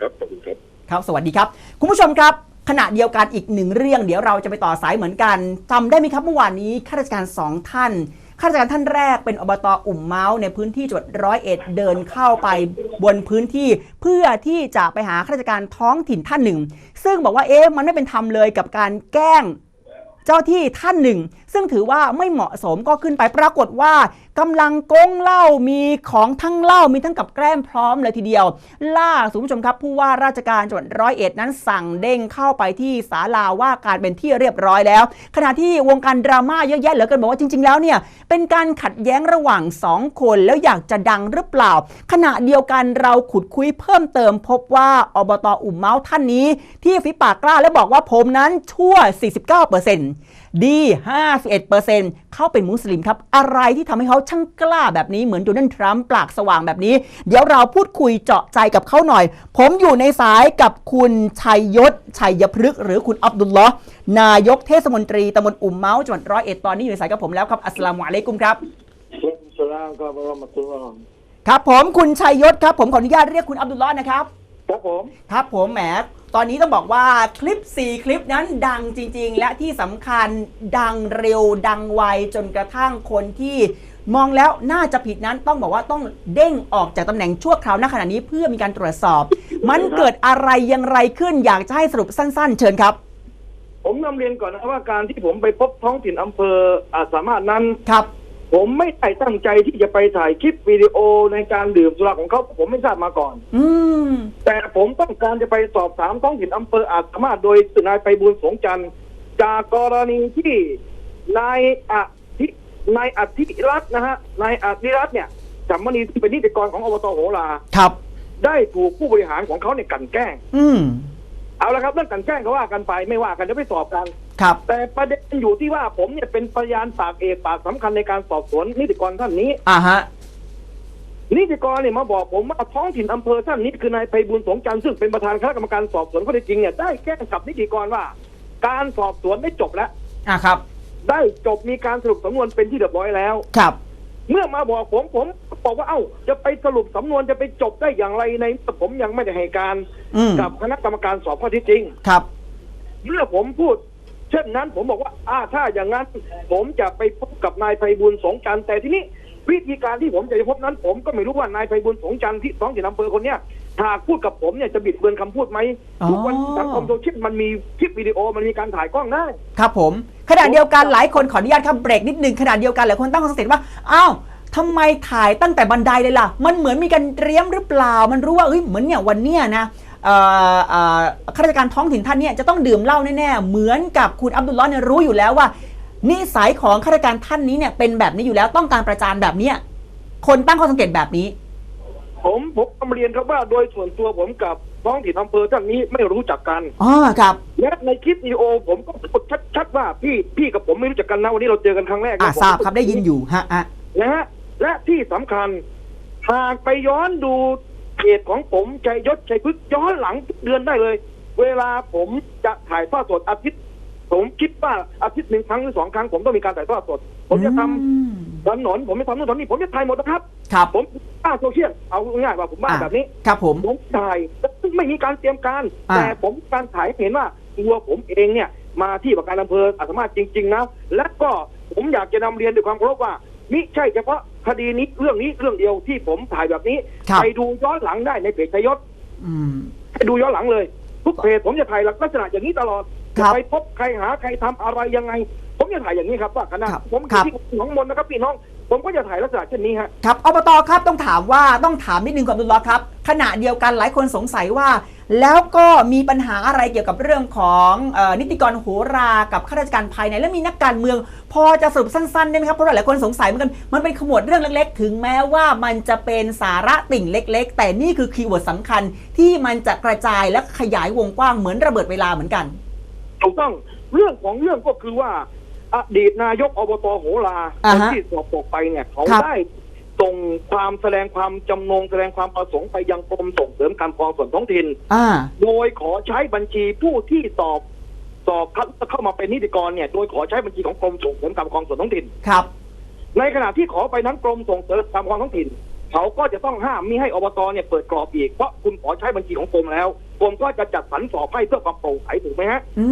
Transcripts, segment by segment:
ครับขอบคุณครับครับ สวัสดีครับ คุณผู้ชมครับ ขณะเดียวกันอีกหนึ่งเรื่อง เดี๋ยวเราจะไปต่อสายเหมือนกันจำได้ไหมครับเมื่อวานนี้ข้าราชการสองท่านข้าราชการท่านแรกเป็นอบตอุ่มเมาส์ในพื้นที่จังหวัดร้อยเอ็ดเดินเข้าไปบนพื้นที่ เพื่อที่จะไปหาข้าราชการท้องถิ่นท่านหนึ่ง ซึ่งบอกว่าเอ๊ะมันไม่เป็นธรรมเลยกับการแกล้ง เจ้าที่ท่านหนึ่ง ซึ่งถือว่าไม่เหมาะสมก็ขึ้นไปปรากฏว่ากำลังกงเหล้ามีของทั้งเหล้ามีทั้งกับแกล้มพร้อมเลยทีเดียว ล่าสุดผู้ชมครับผู้ว่าราชการจังหวัดร้อยเอ็ดนั้นสั่งเด้งเข้าไปที่ศาลาว่าการเป็นที่เรียบร้อยแล้ว ขณะที่วงการดราม่าเยอะแยะเหลือเกินบอกว่าจริง ๆ แล้วเนี่ยเป็นการขัดแย้งระหว่างสองคนแล้วอยากจะดังหรือเปล่า ขณะเดียวกันเราขุดคุยเพิ่มเติมพบว่าอบตอุ่มเมาส์ท่านนี้ ที่ฟิปากกล้าและบอกว่าผมนั้นชั่ว 49% ดี 51%เขาเป็นมุสลิมครับ อะไรที่ทำให้เขาช่างกล้าแบบนี้เหมือนโดนัลด์ทรัมป์ปากสว่างแบบนี้ เดี๋ยวเราพูดคุยเจาะใจกับเขาหน่อย ผมอยู่ในสายกับคุณชัยยศ ชัยพฤกษ์หรือคุณอับดุลลอฮ์นายกเทศมนตรีตำบลอุ่มเมาส์จังหวัดร้อยเอ็ดตอนนี้อยู่ในสายกับผมแล้วครับอัสสลามุอะลัยกุมครับสลามครับรอมาตุลลอฮ์ครับผมคุณชัยยศครับ ผมขออนุญาตเรียกคุณอับดุลลอฮ์นะครับ ครับผม ครับผมแหม ตอนนี้ต้องบอกว่าคลิป 4 คลิปนั้นดังจริง ๆ และที่สำคัญดังเร็วดังไวจนกระทั่งคนที่มองแล้วน่าจะผิดนั้นต้องบอกว่าต้องเด้งออกจากตำแหน่งชั่วคราวณขณะนี้เพื่อมีการตรวจสอบ มันเกิดอะไรอยังไรขึ้นอยากจะให้สรุปสั้น ๆ เชิญครับ ผมนำเรียนก่อนนะครับว่าการที่ผมไปพบท้องถิ่นอำเภออาจสามารถนั้นครับ ผมไม่ได้ตั้งใจที่จะไปถ่ายคลิปวิดีโอในการดื่มสุราของเขาผมไม่ทราบมาก่อน อืม แต่ผมต้องการจะไปสอบถามท้องถิ่นอำเภออาจสามารถโดยนายไปบุญสงจันทร์จากกรณีที่นายอาทินายอธิรัตน์นะฮะนายอธิรัตน์เนี่ยจำมณีที่เป็นนิติกรของอบตโหรา ครับ ได้ถูกผู้บริหารของเขาเนี่ยกลันแกล้ง อืม เอาละครับเรื่องกลันแกล้งก็ว่ากันไปไม่ว่ากันจะไปสอบกัน ครับ แต่ประเด็นอยู่ที่ว่าผมเนี่ยเป็นพยานปากเอกปากสำคัญในการสอบสวนนิติกรท่านนี้อ่าฮะนิติกรเนี่ยมาบอกผมว่าท้องถิ่นอำเภอท่านนี้คือนายไพบุญสงจันทร์ซึ่งเป็นประธานคณะกรรมการสอบสวนข้อเท็จจริงเนี่ยได้แจ้งกับนิติกรว่า การสอบสวนได้จบแล้วอ่าครับ ได้จบมีการสรุปสำนวนเป็นที่เรียบร้อยแล้วครับ เมื่อมาบอกผมผมบอกว่าเอ้า จะไปสรุปสำนวนจะไปจบได้อย่างไรในเมื่อผมยังไม่ได้ให้การอืมกับคณะกรรมการสอบข้อเท็จจริงครับ เมื่อผมพูด เช่นนั้นผมบอกว่าอ่าถ้าอย่างนั้น ผมจะไปพบกับนายไพบุญสงจันทร์แต่ทีนี้วิธีการที่ผมจะไปพบนั้น ผมก็ไม่รู้ว่านายไพบุญสงจันทร์ที่ท้องถิ่นอำเภอคนเนี้ยหากพูดกับผมเนี่ยจะบิดเบือนคำพูดไหมอ๋อทุกวันนี้สังคมโซเชียลมันมีคลิปวิดีโอมันมีการถ่ายกล้องได้ครับผม ขณะเดียวกันหลายคนขออนุญาตครับเบรกนิดนึงขณะเดียวกันหลายคนตั้งข้อสังเกตว่าอ้าวทำไมถ่ายตั้งแต่บันไดเลยล่ะ มันเหมือนมีการเตรียมหรือเปล่า มันรู้ว่าเอ้ยเหมือนเนี่ยวันเนี้ยนะเอ่อเอ่อ ข้าราชการท้องถิ่นท่านเนี่ยจะต้องดื่มเหล้าแน่ๆเหมือนกับคุณอับดุลลอฮ์เนี่ยรู้อยู่แล้วว่า นิสัยของข้าราชการท่านนี้เนี่ยเป็นแบบนี้อยู่แล้วต้องการประจานแบบเนี้ยคนตั้งข้อสังเกตแบบนี้ ผมผมนำเรียนครับว่าโดยส่วนตัวผมกับท้องถิ่นอำเภอท่านนี้ไม่รู้จักกันอ๋อครับและในคลิปวิดีโอผมก็พูดชัดๆว่าพี่พี่กับผมไม่รู้จักกันนะวันนี้เราเจอกันครั้งแรกอ่านะผมทราบครับได้ยินอยู่ฮะอะนะฮะและที่สำคัญหากไปย้อนดูเพ จของผมใจยศชัยพฤกษ์ย้อนหลังทุกเดือนได้เลย เวลาผมจะถ่ายทอดสดอาทิตย์ ผมคิดว่าอาทิตย์หนึ่งครั้งหรือสองครั้งผมต้องมีการถ่ายทอดสด ผมจะทำอืมถนนผมไม่ทำนู่นทำนี่ผมจะถ่ายหมดนะครับครับผมบ้าโซเชียลเอาง่ายๆว่าผมบ้าอะแบบนี้ครับผมผมถ่ายซึ่งไม่มีการเตรียมการอ่าแต่ผมการถ่ายให้เห็นว่าตัวผมเองเนี่ยมาที่ประการอำเภออาจสามารถจริง ๆ นะ และก็ผมอยากจะนำเรียนด้วยความเคารพว่า มิใช่เฉพาะคดีนี้เรื่องนี้เรื่องเดียวที่ผมถ่ายแบบนี้ ครับ ไปดูย้อนหลังได้ในเพจชยศอืม ไปดูย้อนหลังเลย ทุกเพจผมจะถ่ายลักษณะอย่างนี้ตลอดครัจะบไปพบใครหาใครทำอะไรยังไง ผมจะถ่ายอย่างนี้ครับว่าคณะครับผมอครัยู่บ ที่หนองมนนะครับพี่น้อง ผมก็จะถ่ายลักษณะเช่นนี้ฮะครับอบตครับต้องถามว่าต้องถามนิดนึงก่อนดุลลอฮ์ครับ ขณะเดียวกันหลายคนสงสัยว่า แล้วก็มีปัญหาอะไรเกี่ยวกับเรื่องของเออนิติกรโหรากับข้าราชการภายในและมีนักการเมือง พอจะสรุปสั้นๆได้ไหมครับเพราะว่าหลายคนสงสัยเหมือนกันมันเป็นขมวดเรื่องเล็ก ๆ ถึงแม้ว่ามันจะเป็นสาระติ่งเล็ก ๆ แต่นี่คือคีย์เวิร์ดสำคัญที่มันจะกระจายและขยายวงกว้างเหมือนระเบิดเวลาเหมือนกันถูกต้องเรื่องของเรื่องก็คือว่า อดีตนายกอบตโหราอ่าคนฮะที่สอบตกไปเนี่ย เขาครับ ได้ส่งความแสดงความจำนงแสดงความประสงค์ไปยังกรมส่งเสริมการปกครองส่วนท้องถิ่น อ่า โดยขอใช้บัญชีผู้ที่สอบสอบคัดเข้ามาเป็นนิติกรเนี่ยโดยขอใช้บัญชีของกรมส่งเสริมการปกครองส่วนท้องถิ่น ครับ ในขณะที่ขอไปนั้นกรมส่งเสริมการปกครองท้องถิ่น เขาก็จะต้องห้ามมิให้อบตเนี่ยเปิดกรอบอีกเพราะคุณขอใช้บัญชีของกรมแล้วกรมก็จะจัดสรรสอบให้เพื่อความโปร่งใสถูกไหมฮะอื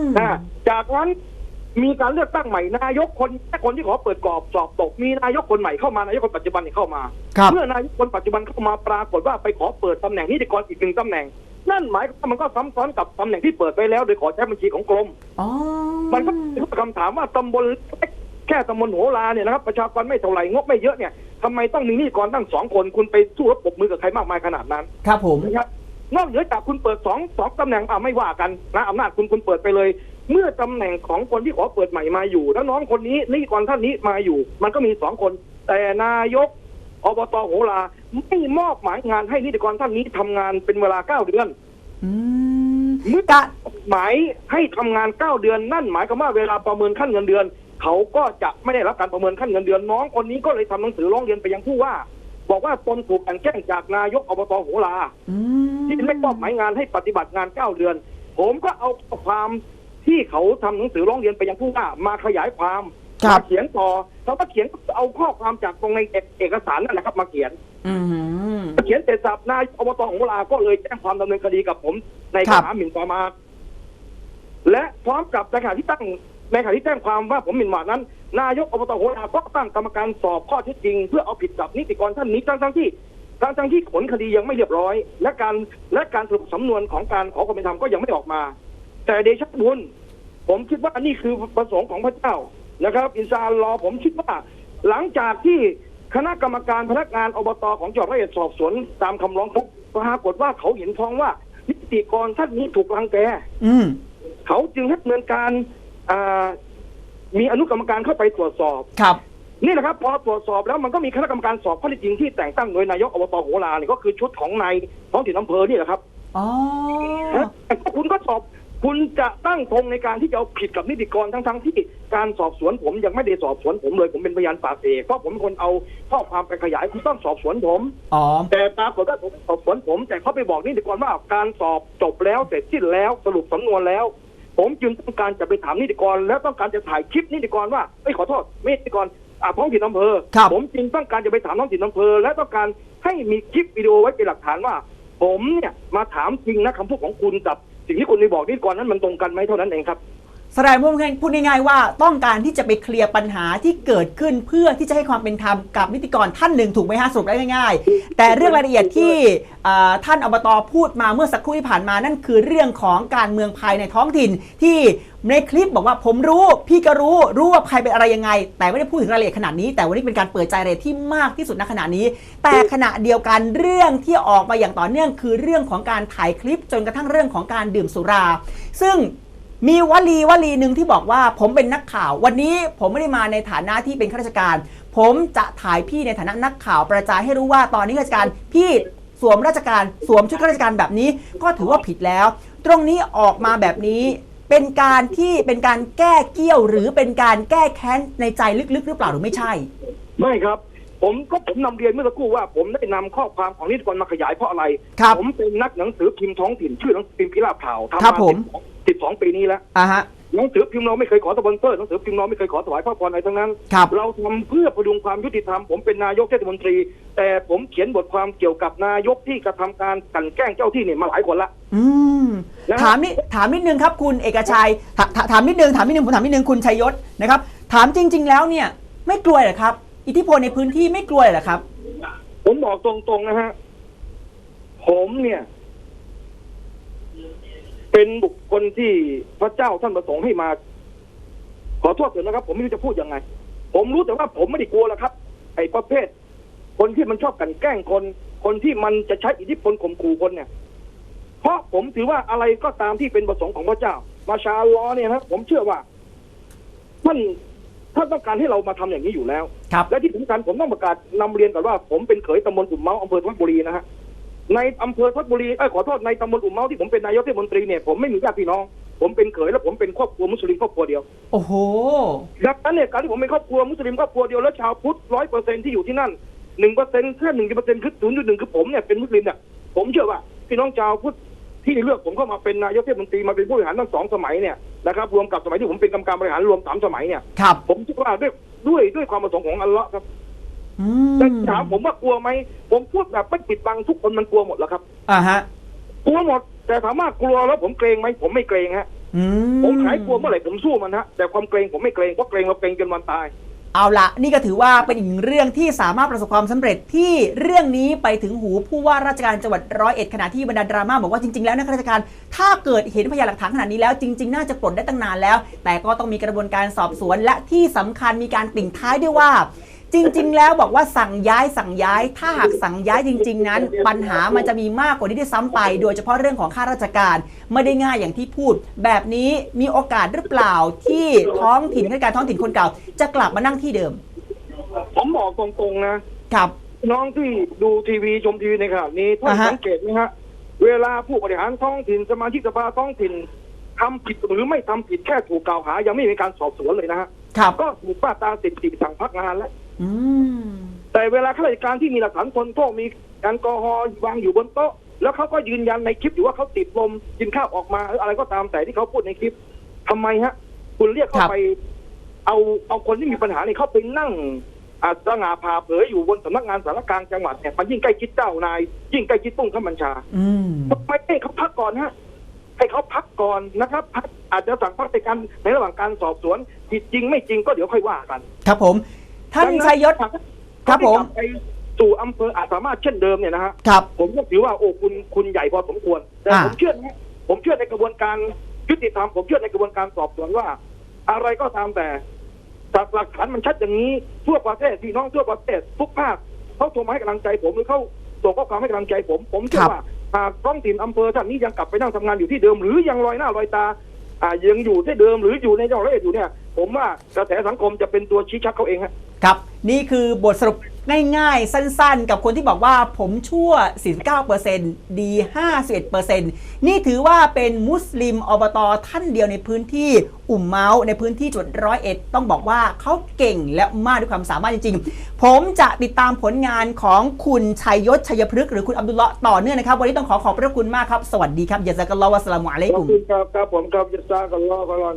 ม นะจากนั้น มีการเลือกตั้งใหม่นายกคนแค่คนที่ขอเปิดกรอบสอบตก มีนายกคนใหม่เข้ามานายกคนปัจจุบันเนี่ยเข้ามาครับเมื่อนายกคนปัจจุบันเข้ามาปรากฏว่าไปขอเปิดตำแหน่งนิติกรอีกหนึ่งตำแหน่ง นั่นหมายความว่ามันก็ซ้ำซ้อนกับตำแหน่งที่เปิดไปแล้ว โดยขอใช้บัญชีของกรมอ๋อมันก็เป็นคำถามว่าตำบลเล็กแค่ตำบลโหราเนี่ยนะครับประชากรไม่เท่าไหร่งบไม่เยอะเนี่ยทำไมต้องมีนิติกรตั้งสองคนคุณไปสู้รบปรบมือกับใครมากมายขนาดนั้น ครับผมนะครับนอกเหนือจากคุณเปิดสองสองตำแหน่งอ่าไม่ว่ากันนะอำนาจคุณคุณเปิดไปเลย เมื่อตำแหน่งของคนที่ขอเปิดใหม่มาอยู่ แล้วน้องคนนี้นิติกรท่านนี้มาอยู่ มันก็มีสองคน แต่นายกอบตโหราไม่มอบหมายงานให้นิติกรท่านนี้ทำงานเป็นเวลาเก้าเดือนอืมเมื่อกะหมายให้ทำงานเก้าเดือนนั่นหมายความว่าเวลาประเมินขั้นเงินเดือน เขาก็จะไม่ได้รับการประเมินขั้นเงินเดือน น้องคนนี้ก็เลยทำหนังสือร้องเรียนไปยังผู้ว่า บอกว่าตนถูกกลันแกล้งจากนายกอบตโหราอืมที่ไม่มอบหมายงานให้ปฏิบัติงานเก้าเดือน ผมก็เอาข้อความ ที่เขาทำหนังสือร้องเรียนไปยังผู้ว่ามาขยายความครับ มาเขียนต่อเขาก็เขียนเอาข้อความจากตรงในเอกเอกสารนั่นแหละครับ มาเขียนอืม เขียนเสร็จสับนายอบตของเวลาก็เลยแจ้งความดำเนินคดีกับผมในครัข้บอหาหมิ่นประมาทและพร้อมกับในขณะที่ตั้งในขณะที่แจ้งความว่าผมหมิ่นประมาทนั้น นายกอบตโหราก็ตั้งกรรมการสอบข้อเท็จจริง เพื่อเอาผิดกับนิติกรท่านนี้ทั้งทั้งๆที่ทั้งทั้งๆที่ผลคดียังไม่เรียบร้อย และการและการสรุปสำนวนของการขอความเป็นธรรมก็ยังไม่ออกมา แต่เดชะบุญ ผมคิดว่านี่คือประสงค์ของพระเจ้านะครับ อินซาอัลลอฮ์ผมคิดว่า หลังจากที่คณะกรรมการพนักงานอบตของจังหวัดร้อยเอ็ดสอบสวนตามคำร้องทุกข์ปรากฏว่าเขาเห็นพ้องว่านิติกรท่านนี้ถูกรังแกอืมเขาจึงให้ดำเนินการอ่ามีอนุกรรมการเข้าไปตรวจสอบครับนี่แหละครับพอตรวจสอบแล้วมันก็มีคณะกรรมการสอบข้อเท็จจริงที่แต่งตั้งโดยนายกอบตโหราเนี่ยก็คือชุดของนายท้องถิ่นอำเภอนี่แหละครับอ๋อแต่คุณก็สอบ คุณจะตั้งธงในการที่จะเอาผิดกับนิติกรทั้งๆที่การสอบสวนผมยังไม่ได้สอบสวนผมเลยผมเป็นพยานปากเอกเพราะผมเป็นคนเอาข้อความไปขยายคุณต้องสอบสวนผม อ๋อ แต่ปรากฏว่าผมสอบสวนผม แต่เขาไปบอกนิติกรว่าการสอบจบแล้วเสร็จสิ้นแล้วสรุปสำนวนแล้ว ผมจึงต้องการจะไปถามนิติกร แล้วต้องการจะถ่ายคลิปนิติกรว่าเอ้ยขอโทษไม่นิติกรอ่าท้องถิ่นอำเภอครับผมจึงต้องการจะไปถามท้องถิ่นอำเภอ และต้องการให้มีคลิปวิดีโอไว้เป็นหลักฐานว่า ผมเนี่ยมาถามจริงนะคำพูดของคุณกับ สิ่งที่คุณไปบอกนี่ก่อนนั้นมันตรงกันไหมเท่านั้นเองครับ แสดงว่าพูดง่ายๆว่าต้องการที่จะไปเคลียร์ปัญหาที่เกิดขึ้นเพื่อที่จะให้ความเป็นธรรมกับนิติกรท่านหนึ่งถูกไหมฮะสรุปได้ง่าย ๆ แต่เรื่องรายละเอียดที่ท่านอบตพูดมาเมื่อสักครู่ที่ผ่านมานั่นคือเรื่องของการเมืองภายในท้องถิ่น ที่ในคลิปบอกว่าผมรู้ พี่ก็รู้รู้ว่าใครเป็นอะไรยังไง แต่ไม่ได้พูดถึงรายละเอียดขนาดนี้ แต่วันนี้เป็นการเปิดใจรายละเอียที่มากที่สุดณขณะนี้ แต่ขณะเดียวกันเรื่องที่ออกมาอย่างต่อเนื่อง คือเรื่องของการถ่ายคลิปจนกระทั่งเรื่องของการดื่มสุรา ซึ่ง มีวลีวลีหนึ่งที่บอกว่าผมเป็นนักข่าว วันนี้ผมไม่ได้มาในฐานะที่เป็นข้าราชการ ผมจะถ่ายพี่ในฐานะนักข่าวประจานให้รู้ว่าตอนนี้ข้าราชการพี่สวมราชการสวมชุดข้าราชการแบบนี้ก็ถือว่าผิดแล้ว ตรงนี้ออกมาแบบนี้ เป็นการที่เป็นการแก้เกี้ยวหรือเป็นการแก้แค้นในใจลึกๆ หรือเปล่าหรือไม่ใช่ ไม่ครับ ผมก็ผมนำเรียนเมื่อสักครู่ว่าผมได้นำข้อความของนิติกรมาขยายเพราะอะไรครับผมเป็นนักหนังสือพิมพ์ท้องถิ่นชื่อหนังสือพิมพ์พิราบข่าวทำครับมาผมสิบสองปีนี้แล้วอะฮะหนังสือพิมพ์เราไม่เคยขอสปอนเซอร์หนังสือพิมพ์เราไม่เคยขอถวายพระพรอะไรทั้งนั้นครับเราทำเพื่อพดุงความยุติธรรมผมเป็นนายกเทศมนตรี แต่ผมเขียนบทความเกี่ยวกับนายกที่กระทำการกลันแกล้งเจ้าที่เนี่ยมาหลายคนละอืมนะถามนิดถามนิดนึงครับคุณเอกชัยถาถาถามนิดนึงถามนิดนึงผมถามนิดนึงคุณชัยยศนะครับถามจริง ๆ แล้วเนี่ยไม่กลัวเหรอครับ อิทธิพลในพื้นที่ไม่กลัวเหรอครับ ผมบอกตรงๆนะฮะ ผมเนี่ย เป็นบุคคลที่พระเจ้าท่านประสงค์ให้มา ขอโทษเถอะนะครับ ผมไม่รู้จะพูดยังไง ผมรู้แต่ว่าผมไม่ได้กลัวแล้วครับ ไอ้ประเภท คนที่มันชอบกันแกล้งคน คนที่มันจะใช้อิทธิพลข่มขู่คนเนี่ย เพราะผมถือว่าอะไรก็ตามที่เป็นประสงค์ของพระเจ้า มาชาอัลลอฮ์เนี่ยนะผมเชื่อว่าท่าน ท่านต้องการให้เรามาทำอย่างนี้อยู่แล้วครับและที่สำคัญผมต้องประกาศนำเรียนก่อนว่า ผมเป็นเขยตำบลอุ่มเมาอำเภอทวัดบุรีนะฮะในอำเภอทวัดบุรีเอ้ยขอโทษในตำบลอุ่มเมาที่ผมเป็นนายกเทศมนตรีเนี่ยผมไม่มีญาติพี่น้อง ผมเป็นเขยและผมเป็นครอบครัวมุสลิมครอบครัวเดียว โอ้โหดังนั้นเนี่ยการที่ผมเป็นครอบครัวมุสลิมครอบครัวเดียวแล้วชาวพุทธร้อยเปอร์เซ็นที่อยู่ที่นั่นหนึ่งเปอร์เซ็นแค่หนึ่งเปอร์เซ็นคือศูนย์จุดหนึ่งคือผมเนี่ยเป็นมุสลิมเนี่ยผมเชื่อว่าพี่น้องชาวพุทธที่เลือกผมเข้ามาเป็นนายกเทศมนตรีมาเป็นผู้บริหารทั้งสองสมัยเนี่ย นะครับรวมกับสมัยที่ผมเป็นกรรมการบริหารรวมสามสมัยเนี่ยครับ ผมคิดว่าด้วยด้วยด้วยความประสงค์ของอัลเลาะห์ครับอืแต่ถามผมว่ากลัวไหมผมพูดแบบไม่ปิดบังทุกคนมันกลัวหมดแล้วครับ อ่าฮะ กลัวหมด แต่ถามว่ากลัวแล้วผมเกรงไหมผมไม่เกรงฮะ อืผมขายกลัวเมื่อไหร่ผมสู้มันฮะแต่ความเกรงผมไม่เกรงเพราะเกรงเราเกรงจนวันตาย เอาละนี่ก็ถือว่าเป็นอีกเรื่องที่สามารถประสบความสำเร็จที่เรื่องนี้ไปถึงหูผู้ว่าราชการจังหวัดร้อยเอ็ดขณะที่บรรดาดราม่าบอกว่าจริงๆแล้วนะข้าราชการ ถ้าเกิดเห็นพยานหลักฐานขนาดนี้แล้วจริง ๆ น่าจะปลดได้ตั้งนานแล้ว แต่ก็ต้องมีกระบวนการสอบสวนและที่สำคัญมีการติ่งท้ายด้วยว่า จริง ๆ แล้วบอกว่าสั่งย้ายสั่งย้าย ถ้าหากสั่งย้ายจริง ๆ นั้น ปัญหามันจะมีมากกว่านี้ด้วยซ้ำไป โดยเฉพาะเรื่องของข้าราชการไม่ได้ง่ายอย่างที่พูด แบบนี้มีโอกาสหรือเปล่าที่ท้องถิ่นข้าราชการท้องถิ่นคนเก่า จะกลับมานั่งที่เดิม ผมบอกตรงๆนะครับ น้องที่ดูทีวีชมทีวีในขณะนี้ท่านอ่าฮะสังเกตไหมฮะเวลาผู้บริหารท้องถิ่นสมาชิกสภาท้องถิ่นทำผิดหรือไม่ทำผิดแค่ถูกกล่าวหา ยังไม่มีการสอบสวนเลยนะฮะครับก็ถูกป้าตราติดติดสั่งพักงานแล้ว อืมแต่เวลาข้าราชการที่มีหลักฐานคนโทษมีแอลกอฮอล์วางอยู่บนโต๊ะ แล้วเขาก็ยืนยันในคลิปอยู่ว่าเขาติดลมกินข้าวออกมาหรืออะไรก็ตามแต่ที่เขาพูดในคลิปทำไมฮะ คุณเรียกคเขารับไป เอาเอาคนที่มีปัญหาเนี่ยเขาไปนั่งอาสง่าผ่าเผยอยู่บนสำนักงานสารกลางจังหวัดเนี่ยมันยิ่งใกล้ชิดเจ้านาย ยิ่งใกล้ชิดตุ้งข้าบัญชาอืมทำไมให้เขาพักก่อนฮะให้เขาพักก่อนนะครับพักอาจจะสั่งพักในการในระหว่างการสอบสวนผิดจริงไม่จริงก็เดี๋ยวค่อยว่ากัน ครับผม ท่านดังชัยยศ ครับผมถ้าได้กลัไปสู่อำเภออาจสามารถเช่นเดิมเนี่ยนะฮะครับ ผมก็ถือว่าโอ้คุณคุณใหญ่พอสมควร แต่อ่าผมเชื่อนะผมเชื่อในกระบวนการยุติธรรมผมเชื่อในกระบวนการสอบสวนว่า อะไรก็ตามแต่จากหลักฐานมันชัดอย่างนี้ทั่วประเทศพี่น้องทั่วประเทศทุกภาคเขาโทรมาให้กำลังใจผมหรือเขาส่งข้อความให้กำลังใจผม ผมเชื่อว่าหากท้องถิ่นอำเภอท่านนี้ยังกลับไปนั่งทำงานอยู่ที่เดิม หรือยังลอยหน้าลอยตา อ่ายังอยู่ที่เดิมหรืออยู่ในจังหวัดร้อยเอ็ดอยู่เนี่ย ผมว่ากระแสสังคมจะเป็นตัวชี้ชัดเขาเองฮะครับ นี่คือบทสรุปง่ายๆ สั้นๆ กับคนที่บอกว่าผมชั่ว 49%ดี 51%นี่ถือว่าเป็นมุสลิมอบตท่านเดียวในพื้นที่อุ่มเมาส์ในพื้นที่จังหวัดร้อยเอ็ดต้องบอกว่าเขาเก่งและมากด้วยความสามารถจริงๆ ผมจะติดตามผลงานของคุณชัยยศชัยพฤกษ์หรือคุณอับดุลเลาะห์ต่อเนื่องนะครับ วันนี้ต้องขอขอบพระคุณมากครับ สวัสดีครับยาซักัลลอฮ์วะสสลามุอะลัยขอกุบมคุณครับครับผมครับจะซากันล้อกันลอน